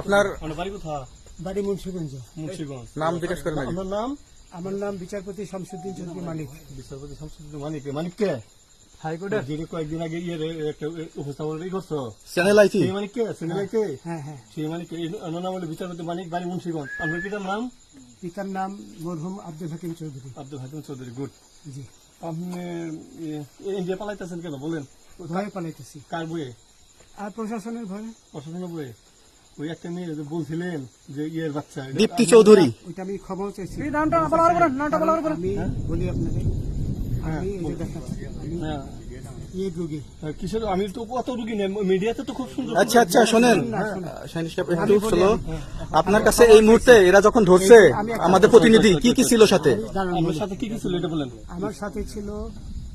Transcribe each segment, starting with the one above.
আপনার আপনার বাড়ি কোথা মুন্সিগঞ্জ মুন্সিগঞ্জ নাম জিজ্ঞেস করেন। আপনার নাম আমার নাম বিচারপতি শামসুদ্দিন চৌধুরী মালিক বিচারপতি শামসুদ্দিন মানিক মানিক কে হাইকোর্টের যিনি কয়েকদিন আগে ইয়ে একটা উপস্থাপন ই করছ চ্যানেল আইছি সেই মানিক কে সিনেমা কে হ্যাঁ হ্যাঁ সেই মানিক কে নাম হলো বিচারপতি মানিক বাড়ি মুন্সিগঞ্জ আপনার পিতার নাম পিতার নাম মরহুম আব্দুল হাকিম চৌধুরী আব্দুল হাকিম চৌধুরী গুড জি আপনি ইয়ে, ইন্ডিয়া পালাইতেছেন কেন বলেন পালাইতেছি কার বইয়ে আর প্রশাসনের ভয়ে প্রশাসনের বইয়ে ওই একটা মেয়ে বলছিলেন যে ইয়ের বাচ্চা দীপ্তি চৌধুরী। ওইটা আমি খবর চাইছি। নামটা আমি বলি আপনাকে আমি এই দেখাচ্ছি আমি হ্যাঁ। রুগী। কিসের আমি তো কত রুগী নেই মিডিয়াতে তো খুব সুন্দর আচ্ছা আচ্ছা শোনেন। একটু স্লো আপনার কাছে এই মুহূর্তে এরা যখন ধরছে আমাদের প্রতিনিধি কি কি ছিল সাথে? বলি। সাথে কি কি ছিল এটা বলেন। আমার সাথে ছিল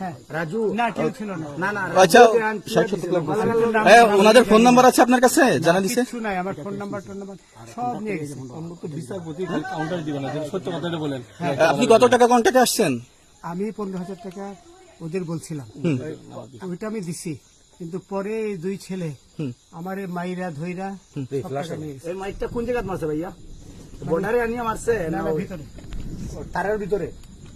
হ্যাঁ। আচ্ছা। হ্যাঁ ওনাদের ফোন নাম্বার আছে আপনার কাছে? জানা দিছে? আমার ফোন নাম্বার সব নিয়ে গেছে। আপনি কত টাকা কন্ট্যাক্টে আসছেন? আমি পনেরো হাজার টাকা ওদের বলছিলাম। ওইটা আমি দিছি। কিন্তু পরে দুই ছেলে আমার মাইরা ধইরা। এই মাইকটা কোন জায়গায় মারছে ভাইয়া? বর্ডারে আনিয়ে মারছে না, ভিতরে। তারের ভিতরে?